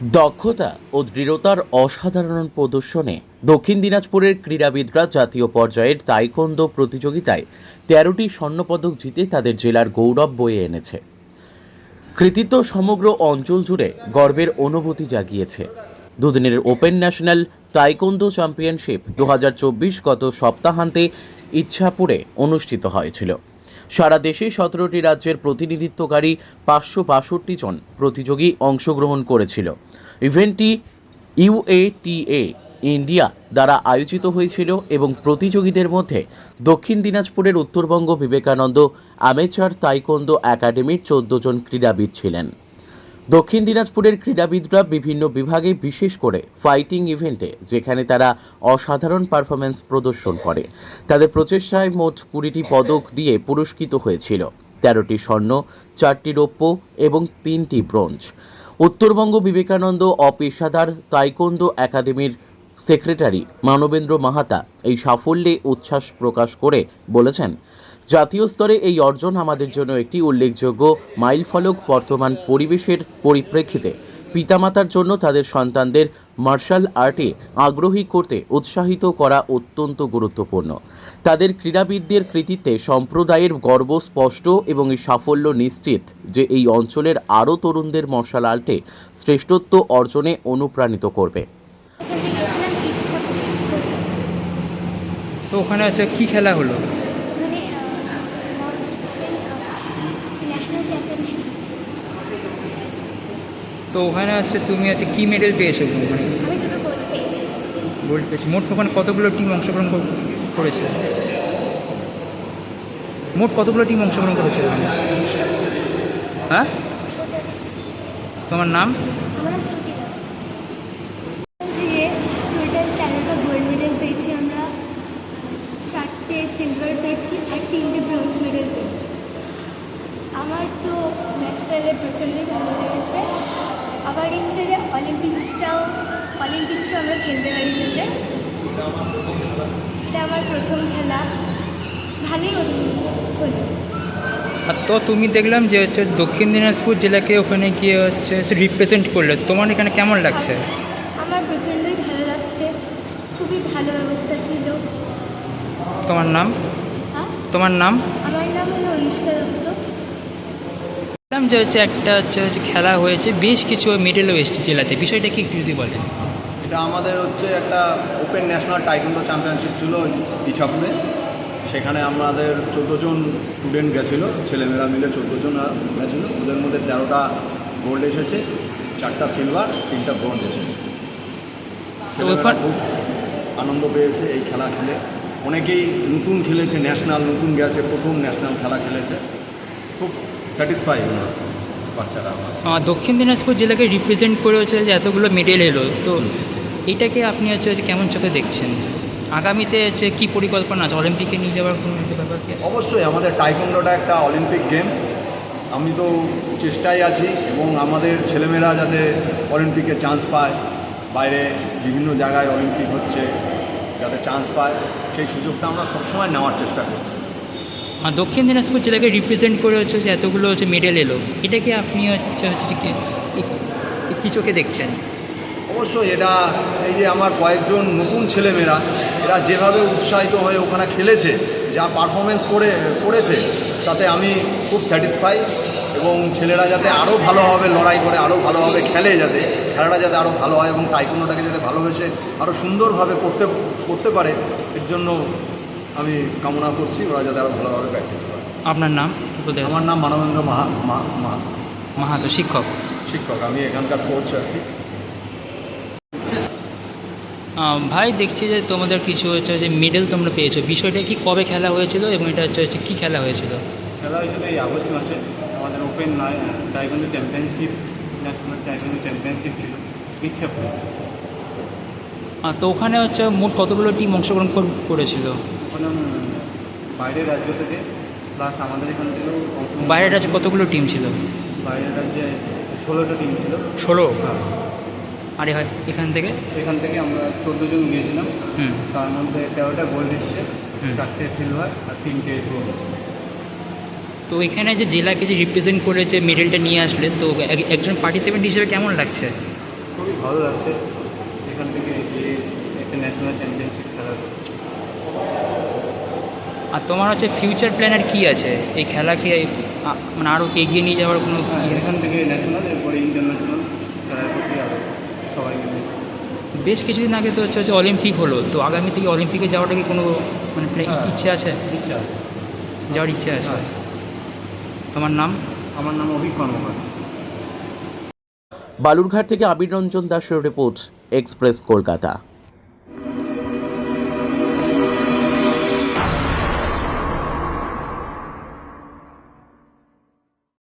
দক্ষতা ও দৃঢ়তার অসাধারণ প্রদর্শনে দক্ষিণ দিনাজপুরের ক্রীড়াবিদরা জাতীয় পর্যায়ের তাইকোন্দো প্রতিযোগিতায় তেরোটি স্বর্ণপদক জিতে তাদের জেলার গৌরব বয়ে এনেছে। কৃতিত্ব সমগ্র অঞ্চল জুড়ে গর্বের অনুভূতি জাগিয়েছে। দুদিনের ওপেন ন্যাশনাল তাইকোন্দো চ্যাম্পিয়নশিপ দু হাজার চব্বিশ গত সপ্তাহান্তে ইচ্ছাপুরে অনুষ্ঠিত হয়েছিল। সারা দেশে সতেরোটি রাজ্যের প্রতিনিধিত্বকারী পাঁচশো বাষট্টি জন প্রতিযোগী অংশগ্রহণ করেছিল। ইভেন্টটি ইউএটিএ ইন্ডিয়া দ্বারা আয়োজিত হয়েছিল এবং প্রতিযোগীদের মধ্যে দক্ষিণ দিনাজপুরের উত্তরবঙ্গ বিবেকানন্দ আমেচার তাইকন্দ একাডেমির চোদ্দ জন ক্রীড়াবিদ ছিলেন। দক্ষিণ দিনাজপুরের ক্রীড়াবিদরা বিভিন্ন বিভাগে বিশেষ করে ফাইটিং ইভেন্টে যেখানে তারা অসাধারণ পারফরমেন্স প্রদর্শন করে। তাদের প্রচেষ্টায় মোট কুড়িটি পদক দিয়ে পুরস্কৃত হয়েছিল। তেরোটি স্বর্ণ, চারটি রৌপ্য এবং তিনটি ব্রোঞ্জ। উত্তরবঙ্গ বিবেকানন্দ অপেশাদার তাইকোন্দো একাডেমির সেক্রেটারি মানবেন্দ্র মাহাতা এই সাফল্যে উচ্ছ্বাস প্রকাশ করে বলেছেন জাতীয় স্তরে এই অর্জন আমাদের জন্য একটি উল্লেখযোগ্য মাইলফলক বর্তমান পরিবেশের পরিপ্রেক্ষিতে। পিতামাতার জন্য তাদের সন্তানদের মার্শাল আর্টে আগ্রহী করতে উৎসাহিত করা অত্যন্ত গুরুত্বপূর্ণ। তাদের ক্রীড়াবিদদের কৃতিত্বে সম্প্রদায়ের গর্ব স্পষ্ট এবং এই সাফল্য নিশ্চিত যে এই অঞ্চলের আরও তরুণদের মার্শাল আর্টে শ্রেষ্ঠত্ব অর্জনে অনুপ্রাণিত করবে। তো ওখানে হচ্ছে কি খেলা হলো ওখানে ন্যাশনাল চ্যাম্পিয়নশিপ তো ওখানে হচ্ছে তুমি হচ্ছে কি মেডেল পেয়েছ? ওখানে গোল্ড পেয়েছি। মোট ওখানে কতগুলো টিম অংশগ্রহণ কর- করেছে? মোট কতগুলো টিম অংশগ্রহণ করেছে? ওখানে হ্যাঁ? তোমার নাম আমরা শ্রুতি থেকে টোটাল তেরোটা গোল্ড মেডেল পেয়েছি আমরা চারটে সিলভার পেয়েছি আর তিনটে ব্রোঞ্জ মেডেল পেয়েছি আমার তো ন্যাশনালে প্রচণ্ডই ভালো লেগেছে আবার ইচ্ছে যে অলিম্পিক্সটাও অলিম্পিক্সও আমরা খেলতে পারি যাতে এটা আমার প্রথম খেলা। ভালোই হলো। আর তো তুমি দেখলাম যে হচ্ছে দক্ষিণ দিনাজপুর জেলাকে ওখানে গিয়ে হচ্ছে হচ্ছে রিপ্রেজেন্ট করলে। তোমার এখানে কেমন লাগছে? আমার প্রচণ্ডই ভালো লাগছে। খুবই ভালো ব্যবস্থা ছিল। তোমার নাম? হ্যাঁ? তোমার নাম? আমার নাম হলো অনুষ্কা দত্ত। দেখলাম যে হচ্ছে একটা হচ্ছে হচ্ছে খেলা হয়েছে। বেশ কিছু মেডেলও এসছে জেলাতে। বিষয়টা কি যদি বলেন? এটা আমাদের হচ্ছে একটা ওপেন ন্যাশনাল টাইকন্ডো চ্যাম্পিয়নশিপ ছিল ইছাপুরে। সেখানে আমাদের চোদ্দ জন স্টুডেন্ট গেছিল ছেলেমেয়েরা মিলে চোদ্দ জন গেছিল। ওদের মধ্যে তেরোটা গোল্ড এসেছে চারটা সিলভার তিনটা ব্রোঞ্জ এসেছে। খুব আনন্দ পেয়েছে এই খেলা খেলে। অনেকেই নতুন খেলেছে ন্যাশনাল নতুন গেছে প্রথম ন্যাশনাল খেলা খেলেছে। খুব স্যাটিসফাই বাচ্চারা। দক্ষিণ দিনাজপুর জেলাকে রিপ্রেজেন্ট করে হচ্ছে যে এতগুলো মেডেল এলো। তো এটাকে আপনি হচ্ছে যে কেমন চোখে দেখছেন? আগামীতে হচ্ছে কী পরিকল্পনা আছে? অলিম্পিকে নিয়ে যাওয়ার কোনো ব্যাপার অবশ্যই আমাদের টাইকন্ডোটা একটা অলিম্পিক গেম আমি তো চেষ্টায় আছি এবং আমাদের ছেলেমেয়েরা যাতে অলিম্পিকে চান্স পায় বাইরে বিভিন্ন জায়গায় অলিম্পিক হচ্ছে যাতে চান্স পায় সেই সুযোগটা আমরা সবসময় নেওয়ার চেষ্টা করছি। আর দক্ষিণ দিনাজপুর জেলাকে রিপ্রেজেন্ট করে হচ্ছে যে এতগুলো হচ্ছে মেডেল এলো এটাকে আপনি হচ্ছে হচ্ছে কী চোখে দেখছেন? অবশ্যই এটা এই যে আমার কয়েকজন নতুন ছেলেমেয়েরা এরা যেভাবে উৎসাহিত হয়ে ওখানে খেলেছে যা পারফরমেন্স করে করেছে তাতে আমি খুব স্যাটিসফাই এবং ছেলেরা যাতে আরও ভালোভাবে লড়াই করে আরও ভালোভাবে খেলে যাতে খেলাটা যাতে আরও ভালো হয় এবং টাইকুনোটাকে যাতে ভালোবেসে আরও সুন্দরভাবে করতে করতে পারে এর জন্য আমি কামনা করছি ওরা যাতে আরও ভালোভাবে প্র্যাকটিস করে। আপনার নাম? আমার নাম মানবেন্দ্র মাহা মা- মা- মাহাতো শিক্ষক। শিক্ষক আমি এখানকার কোচ আর কি। ভাই দেখছি যে তোমাদের কিছু হচ্ছে যে মেডেল তোমরা পেয়েছ। বিষয়টা কি কবে খেলা হয়েছিল এবং এটা হচ্ছে হচ্ছে কী খেলা হয়েছিল? খেলা হয়েছিল এই আগস্ট মাসে। আমাদের open taekwondo championship national taekwondo championship ছিল। ইচ্ছাপুর তো ওখানে হচ্ছে মোট কতগুলো টিম অংশগ্রহণ কর- করেছিল? ওখানে বাইরের রাজ্য থেকে প্লাস আমাদের এখান থেকেও অংশগ্রহণ- বাইরের রাজ্যে কতগুলো টিম ছিল? বাইরের রাজ্যে ষোলোটা টিম ছিল। ষোলো? হ্যাঁ। আর হয় এখান থেকে? এখান থেকে আমরা চোদ্দ জন গিয়েছিলাম। হুম। তার মধ্যে তেরোটা গোল্ড এসছে চারটে সিলভার আর তিনটে ব্রোঞ্জ তো এখানে যে জেলাকে যে রিপ্রেজেন্ট করে যে মেডেলটা নিয়ে আসলে তো এক- একজন পার্টিসিপেন্ট হিসেবে কেমন লাগছে? খুবই ভালো লাগছে। এখান থেকে গিয়ে একটা ন্যাশনাল চ্যাম্পিয়নশিপ খেলার আর তোমার হচ্ছে ফিউচার প্ল্যানের কী আছে? এই খেলাকে মানে আরও এগিয়ে নিয়ে যাওয়ার কোনো হ্যাঁ? এখান থেকে ন্যাশনাল এরপরে ইন্টারন্যাশনাল খেলার প্রতি আরও সবাই মিলে বেশ কিছুদিন আগে তো হচ্ছে হচ্ছে অলিম্পিক হলো তো আগামী থেকে অলিম্পিকে যাওয়াটা কি কোনো মানে হ্যাঁ। ইচ্ছে আছে? ইচ্ছা আছে। যাওয়ার ইচ্ছে আছে? হ্যাঁ। তোমার নাম? আমার নাম অভিক কর্মকার। বালুরঘাট থেকে আবির রঞ্জন দাসের রিপোর্ট এক্সপ্রেস কলকাতা।